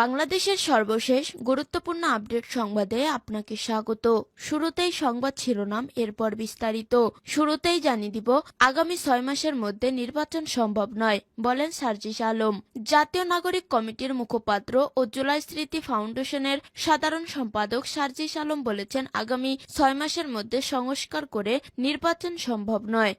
বাংলাদেশের সর্বশেষ গুরুত্বপূর্ণ আপডেট সংবাদে আপনাকে স্বাগত। শুরুতেই সংবাদ শিরোনাম, এরপর বিস্তারিত। শুরুতেই জানিয়ে দিব, আগামী ছয় মাসের মধ্যে নির্বাচন সম্ভব নয়, বলেন সার্জিস আলম। জাতীয় নাগরিক কমিটির মুখপাত্র ও জুলাই স্মৃতি ফাউন্ডেশনের সাধারণ সম্পাদক সার্জিস আলম বলেছেন, আগামী ছয় মাসের মধ্যে সংস্কার করে নির্বাচন সম্ভব নয়।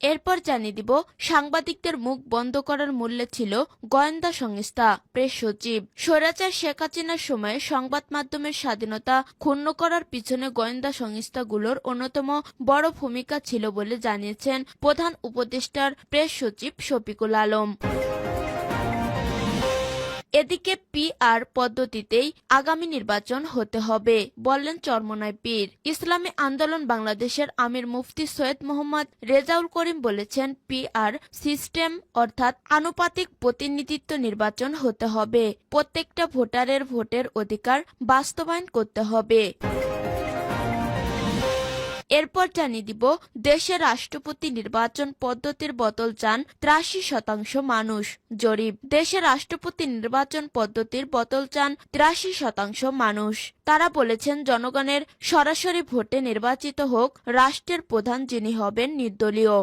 এরপর জানিয়ে দিব, সাংবাদিকদের মুখ বন্ধ করার মূল্যে ছিল গোয়েন্দা সংস্থা, প্রেস সচিব। স্বৈরাচার শেখ হাসিনার সময়ে সংবাদ মাধ্যমের স্বাধীনতা ক্ষুণ্ণ করার পিছনে গোয়েন্দা সংস্থাগুলোর অন্যতম বড় ভূমিকা ছিল বলে জানিয়েছেন প্রধান উপদেষ্টার প্রেস সচিব শফিকুল আলম। এদিকে পি আর পদ্ধতিতেই আগামী নির্বাচন হতে হবে, বললেন চরমনায় পীর। ইসলামী আন্দোলন বাংলাদেশের আমির মুফতি সৈয়দ মোহাম্মদ রেজাউল করিম বলেছেন, পি আর সিস্টেম অর্থাৎ আনুপাতিক প্রতিনিধিত্ব নির্বাচন হতে হবে। প্রত্যেকটা ভোটারের ভোটের অধিকার বাস্তবায়ন করতে হবে। এরপর জানিয়ে দিব দেশের রাষ্ট্রপতি নির্বাচন পদ্ধতির বদল চান ত্রাশি শতাংশ মানুষ। জরিপ, দেশের রাষ্ট্রপতি নির্বাচন পদ্ধতির বদল চান ত্রাশি শতাংশ মানুষ। তারা বলেছেন জনগণের সরাসরি ভোটে নির্বাচিত হোক, রাষ্ট্রের প্রধান যিনি হবেন নির্দলীয়।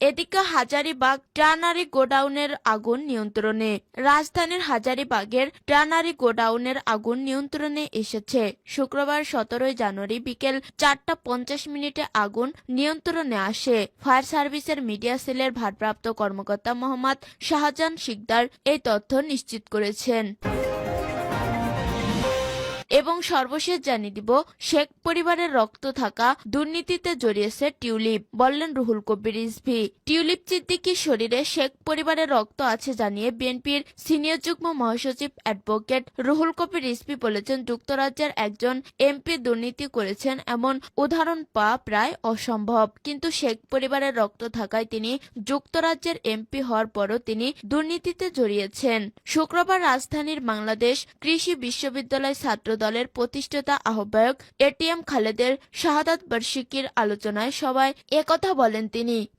এদিকে হাজারিবাগ ট্রানারি গোডাউনের আগুন নিয়ন্ত্রণে। রাজধানীর হাজারিবাগের ট্রানারি গোডাউনের আগুন নিয়ন্ত্রণে এসেছে। শুক্রবার সতেরোই জানুয়ারি বিকেল চারটা পঞ্চাশ মিনিটে আগুন নিয়ন্ত্রণে আসে। ফায়ার সার্ভিসের মিডিয়া সেলের ভারপ্রাপ্ত কর্মকর্তা মোহাম্মদ শাহজাহান শিকদার এই তথ্য নিশ্চিত করেছেন। এবং সর্বশেষ জানিয়ে দিব, শেখ পরিবারের রক্ত থাকা দুর্নীতিতে জড়িয়েছে টিউলিপ, বললেন রুহুল কবির রিজভি। টিউলিপ সিদ্দিকির শরীরে শেখ পরিবারের রক্ত আছে জানিয়ে বিএনপির সিনিয়র যুগ্ম মহাসচিব অ্যাডভোকেট রুহুল কবির রিজভি বলেছেন, যুক্তরাজ্যের একজন এমপি দুর্নীতি করেছেন এমন উদাহরণ পাওয়া প্রায় অসম্ভব। কিন্তু শেখ পরিবারের রক্ত থাকায় তিনি যুক্তরাজ্যের এমপি হওয়ার পরও তিনি দুর্নীতিতে জড়িয়েছেন। শুক্রবার রাজধানীর বাংলাদেশ কৃষি বিশ্ববিদ্যালয় ছাত্র দলের প্রতিষ্ঠাতা আহ্বায়ক এটিএম খালেদের শাহাদাত বার্ষিকীর আলোচনায় সবাই একথা বলেন তিনি।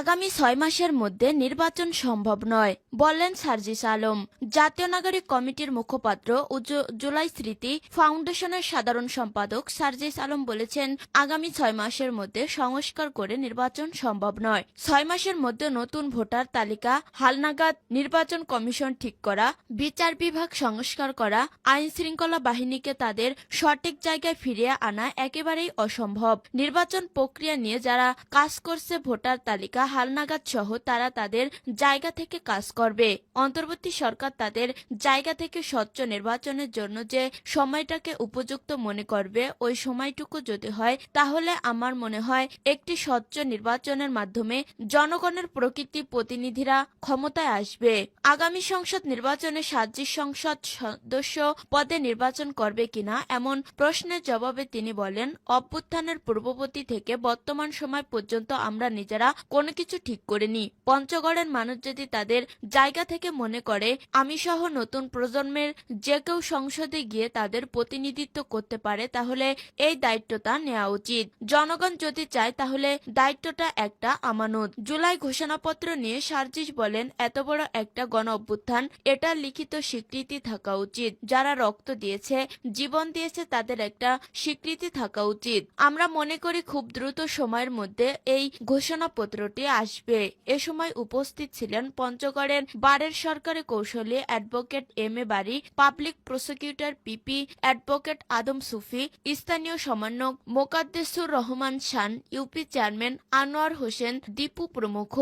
আগামী ছয় মাসের মধ্যে নির্বাচন সম্ভব নয় বললেন সার্জিস আলম। জাতীয় নাগরিক কমিটির মুখপাত্র ও জুলাই স্মৃতি ফাউন্ডেশনের সাধারণ সম্পাদক সার্জিস আলম বলেছেন, আগামী ছয় মাসের মধ্যে সংস্কার করে নির্বাচন সম্ভব নয়। ছয় মাসের মধ্যে নতুন ভোটার তালিকা, হালনাগাদ নির্বাচন কমিশন ঠিক করা, বিচার বিভাগ সংস্কার করা, আইন শৃঙ্খলা বাহিনীকে তাদের সঠিক জায়গায় ফিরিয়ে আনা একেবারেই অসম্ভব। নির্বাচন প্রক্রিয়া নিয়ে যারা কাজ করছে, ভোটার তালিকা হালনাগাদ সহ তারা তাদের জায়গা থেকে কাজ করবে। অন্তর্বর্তী সরকার তাদের জায়গা থেকে স্বচ্ছ নির্বাচনের জন্য যে সময়টাকে উপযুক্ত মনে করবে, ওই সময়টুকু যদি হয়, তাহলে আমার মনে হয় একটি স্বচ্ছ নির্বাচনের মাধ্যমে জনগণের প্রকৃতি প্রতিনিধিরা ক্ষমতায় আসবে। আগামী সংসদ নির্বাচনে সাতটি সংসদ সদস্য পদে নির্বাচন করবে কিনা, এমন প্রশ্নের জবাবে তিনি বলেন, অভ্যুত্থানের পূর্ববর্তী থেকে বর্তমান সময় পর্যন্ত আমরা নিজেরা কোনো কিছু ঠিক করিনি। পঞ্চগড়ের মানুষ যদি তাদের জায়গা থেকে মনে করে আমি সহ নতুন প্রজন্মের যে কেউ সংসদে গিয়ে তাদের প্রতিনিধিত্ব করতে পারে, তাহলে এই দায়িত্বটা নেওয়া উচিত। জনগণ যদি চায়, তাহলে দায়িত্বটা একটা আমানত। জুলাই ঘোষণাপত্র নিয়ে সার্জিস বলেন, এত বড় একটা গণ অভ্যুত্থান এটা লিখিত স্বীকৃতি থাকা উচিত। যারা রক্ত দিয়েছে, জীবন দিয়েছে, তাদের একটা স্বীকৃতি থাকা উচিত। আমরা মনে করি, খুব দ্রুত সময়ের মধ্যে এই ঘোষণাপত্রটি আসবে। এ সময় উপস্থিত ছিলেন পঞ্চগড়ের বারের সরকারি কৌশলী advocate M A Bari public prosecutor PP advocate Adam Sufi, স্থানীয় সমন্বয়ক মোকাদ্দেসুর রহমান শান, ইউপি চেয়ারম্যান আনোয়ার হোসেন দীপু প্রমুখ।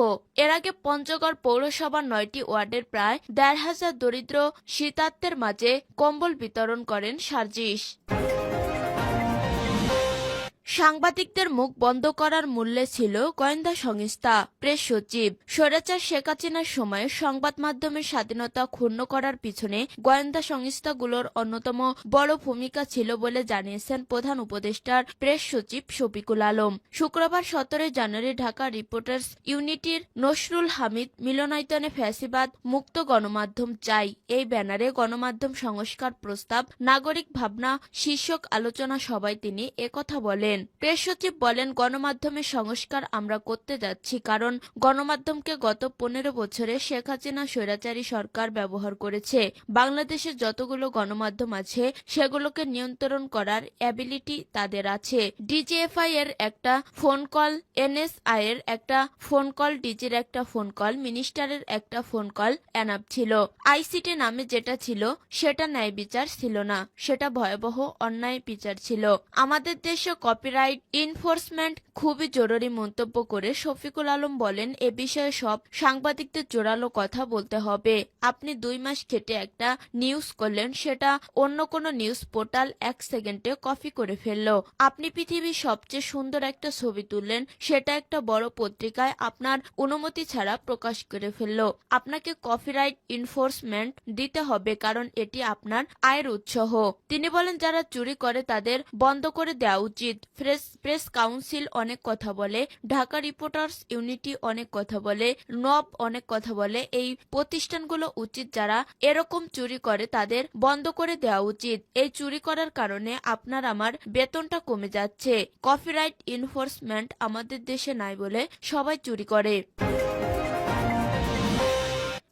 এর আগে পঞ্চগড় পৌরসভার নয়টি ওয়ার্ডের প্রায় দেড় হাজার দরিদ্র শীতার্থের মাঝে কম্বল বিতরণ করেন সার্জিস। সাংবাদিকদের মুখ বন্ধ করার মূল্যে ছিল গোয়েন্দা সংস্থা, প্রেস সচিব স্বৈরাচার শেখ হাসিনার সময়ে সংবাদ মাধ্যমের স্বাধীনতা ক্ষুণ্ণ করার পিছনে গোয়েন্দা সংস্থাগুলোর অন্যতম বড় ভূমিকা ছিল বলে জানিয়েছেন প্রধান উপদেষ্টার প্রেস সচিব শফিকুল আলম। শুক্রবার সতেরোই জানুয়ারি ঢাকা রিপোর্টার্স ইউনিটির নসরুল হামিদ মিলনায়তনে ফ্যাসিবাদ মুক্ত গণমাধ্যম চাই এই ব্যানারে গণমাধ্যম সংস্কার প্রস্তাব, নাগরিক ভাবনা, শীর্ষক আলোচনা সভায় তিনি একথা বলেন। প্রেস সচিব বলেন, গণমাধ্যমের সংস্কার আমরা করতে যাচ্ছি কারণ গণমাধ্যমকে গত পনেরো বছরে শেখ হাসিনা স্বৈরাচারী সরকার ব্যবহার করেছে। বাংলাদেশে যতগুলো গণমাধ্যম আছে, সেগুলোকে নিয়ন্ত্রণ করার অ্যাবিলিটি তাদের আছে। ডিজিএফআই এর একটা ফোন কল, এনএসআই এর একটা ফোন কল, ডিজির একটা ফোন কল মিনিস্টারের একটা ফোন কল অ্যানাপ ছিল। আইসিটি নামে যেটা ছিল, সেটা ন্যায় বিচার ছিল না, সেটা ভয়াবহ অন্যায় বিচার ছিল। আমাদের দেশে কপিরাইট ইনফোর্সমেন্ট খুবই জরুরি মন্তব্য করে শফিকুল আলম বলেন, এ বিষয়ে সব সাংবাদিকদের জোরালো কথা বলতে হবে। আপনি দুই মাস খেটে একটা নিউজ করলেন, সেটা অন্য কোনো নিউজ পোর্টাল এক সেকেন্ডে কপি করে ফেলল। আপনি পৃথিবীর সবচেয়ে সুন্দর একটা ছবি তুললেন, সেটা একটা বড় পত্রিকায় আপনার অনুমতি ছাড়া প্রকাশ করে ফেলল। আপনাকে কপিরাইট ইনফোর্সমেন্ট দিতে হবে, কারণ এটি আপনার আয়ের উৎসাহ তিনি বলেন, যারা চুরি করে, তাদের বন্ধ করে দেওয়া উচিত। প্রেস প্রেস কাউন্সিল অনেক কথা বলে, ঢাকা রিপোর্টার্স ইউনিটি অনেক কথা বলে, নব অনেক কথা বলে। এই প্রতিষ্ঠানগুলো উচিত যারা এরকম চুরি করে তাদের বন্ধ করে দেওয়া উচিত। এই চুরি করার কারণে আপনার আমার বেতনটা কমে যাচ্ছে। কপিরাইট ইনফোর্সমেন্ট আমাদের দেশে নাই বলে সবাই চুরি করে।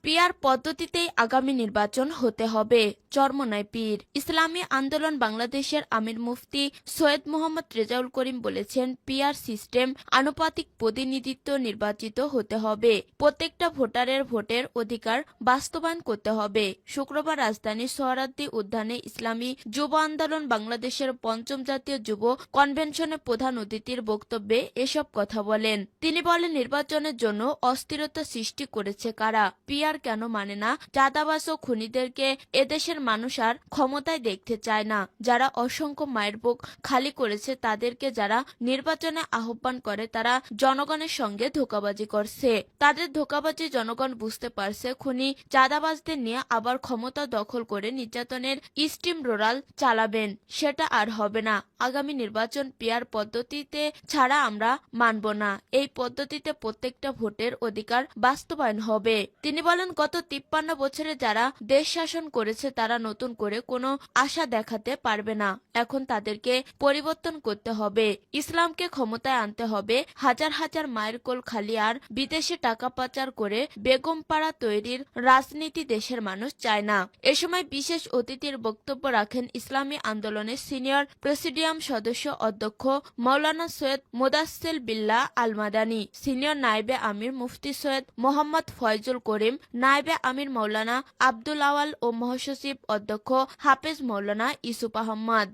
পিয়ার পদ্ধতিতেই আগামী নির্বাচন হতে হবে। চরমনায় পীর। ইসলামী আন্দোলন বাংলাদেশের আমির মুফতি সৈয়দ মোহাম্মদ রেজাউল করিম বলেছেন, পিয়ার সিস্টেম আনুপাতিক প্রতিনিধিত্ব নির্বাচিত হতে হবে। প্রত্যেকটা ভোটারের ভোটের অধিকার বাস্তবায়ন করতে হবে। শুক্রবার রাজধানীর সোহরাদ্দি উদ্যানে ইসলামী যুব আন্দোলন বাংলাদেশের পঞ্চম জাতীয় যুব কনভেনশনে প্রধান অতিথির বক্তব্যে এসব কথা বলেন। তিনি বলেন, নির্বাচনের জন্য অস্থিরতা সৃষ্টি করেছে কারা? পিয়ার কেন মানে না? চাঁদাবাস ও খুনিদেরকে এদেশের মানুষ আর ক্ষমতায় দেখতে চায় না। যারা অসংখ্য মায়ের বুক খালি করেছে, তাদেরকে যারা নির্বাচনে আহ্বান করে, তারা জনগণের সঙ্গে ধোকাবাজি করছে। তাদের ধোকাবাজি জনগণ বুঝতে পারছে। খুনি চাঁদাবাজদের নিয়ে আবার ক্ষমতা দখল করে নির্যাতনের স্টিম রোরাল চালাবেন। সেটা আর হবে না। আগামী নির্বাচন পিয়ার পদ্ধতিতে ছাড়া আমরা মানব না। এই পদ্ধতিতে প্রত্যেকটা ভোটের অধিকার বাস্তবায়ন হবে। তিনি বলেন, গত তিপ্পান্ন বছরে যারা দেশ শাসন করেছে, তারা নতুন করে কোনো আশা দেখাতে পারবে না। এখন তাদেরকে পরিবর্তন করতে হবে। ইসলামকে ক্ষমতায় আনতে হবে। হাজার হাজার মায়ের কোল খালি আর বিদেশে টাকা পাচার করে বেগম পাড়া তৈরির রাজনীতি দেশের মানুষ চায় না। এ সময় বিশেষ অতিথির বক্তব্য রাখেন ইসলামী আন্দোলনের সিনিয়র প্রেসিডিয়াম সদস্য অধ্যক্ষ মৌলানা সৈয়দ মোদাসেল বিল্লা আলমাদানি, সিনিয়র নাইবে আমির মুফতি সৈয়দ মোহাম্মদ ফয়জুল করিম নাইবে আমির মৌলানা আব্দুল আওয়াল ও মহাসচিব অধ্যক্ষ হাফেজ মৌলানা ইসুফ আহমদ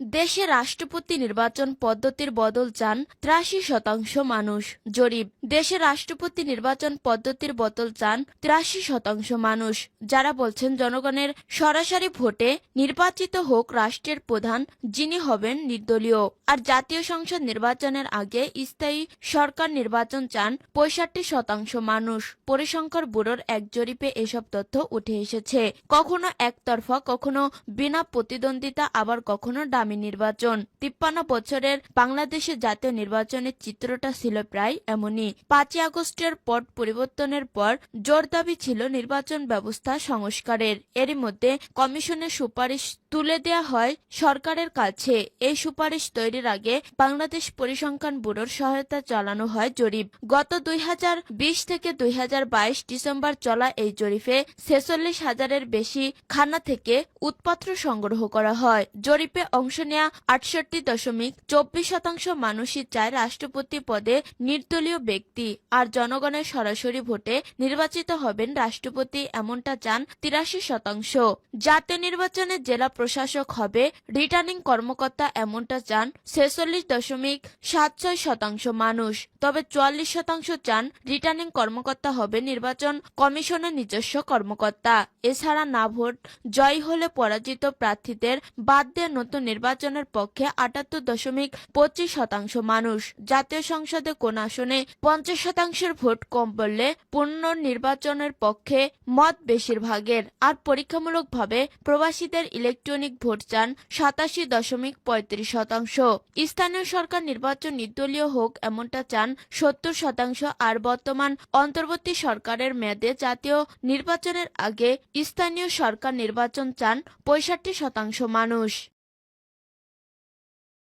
দেশে রাষ্ট্রপতি নির্বাচন পদ্ধতির বদল চান ত্রাশি শতাংশ মানুষ। জরিপ, দেশে রাষ্ট্রপতি নির্বাচন পদ্ধতির বদল চান ত্রাশি শতাংশ মানুষ, যারা বলছেন জনগণের সরাসরি ভোটে নির্বাচিত হোক রাষ্ট্রের প্রধান, যিনি হবেন নির্দলীয়। আর জাতীয় সংসদ নির্বাচনের আগে স্থায়ী সরকার নির্বাচন চান পঁয়ষট্টি শতাংশ মানুষ। পরিসংখ্যার ব্যুরোর এক জরিপে এসব তথ্য উঠে এসেছে। কখনো একতরফা, কখনো বিনা প্রতিদ্বন্দ্বিতা, আবার কখনো ডামি নির্বাচন। তিপ্পান্ন বছরের বাংলাদেশের জাতীয় নির্বাচনের চিত্রটা ছিল প্রায় এমনই। পাঁচই আগস্টের পট পরিবর্তনের পর জোর দাবি ছিল নির্বাচন ব্যবস্থা সংস্কারের। এরই মধ্যে কমিশনের সুপারিশ তুলে দেয়া হয় সরকারের কাছে। এই সুপারিশ তৈরির আগে বাংলাদেশ পরিসংখ্যান ব্যুরোর সহায়তা চালানো হয় জরিপ। গত দুই হাজার বিশ থেকে দুই হাজার বাইশ ডিসেম্বর চলা এই জরিপে ছেচল্লিশ হাজারের বেশি খানা থেকে উৎপাত্র সংগ্রহ করা হয়। জরিপে অংশ নেয়া আটষট্টি দশমিক চব্বিশ শতাংশ মানুষই চায় রাষ্ট্রপতি পদে নির্দলীয় ব্যক্তি আর জনগণের সরাসরি ভোটে নির্বাচিত হবেন রাষ্ট্রপতি, এমনটা চান তিরাশি শতাংশ। জাতীয় নির্বাচনে জেলা প্রশাসক হবে। রিটার্নিং কর্মকর্তা এমনটা চান ছেচল্লিশ দশমিক সাত ছয় শতাংশ মানুষ। তবে চুয়াল্লিশ শতাংশ চান রিটার্নিং কর্মকর্তা হবে নির্বাচন কমিশনের নিজস্ব কর্মকর্তা। এছাড়া না ভোট জয় হলে পরাজিত প্রার্থীদের বাদ দিয়ে নতুন নির্বাচনের পক্ষে আটাত্তর দশমিক পঁচিশ শতাংশ মানুষ। জাতীয় সংসদে কোন আসনে পঞ্চাশ শতাংশের ভোট কম পড়লে পুনর্নির্বাচনের পক্ষে মত বেশিরভাগের। আর পরীক্ষামূলকভাবে প্রবাসীদের ইলেকট্রনিক ভোট চান সাতাশি দশমিক পঁয়ত্রিশ শতাংশ। স্থানীয় সরকার নির্বাচন নির্দলীয় হোক এমনটা চান সত্তর শতাংশ আর বর্তমান অন্তর্বর্তী সরকারের মেয়াদে জাতীয় নির্বাচনের আগে স্থানীয় সরকার নির্বাচন চান পঁয়ষট্টি শতাংশ মানুষ।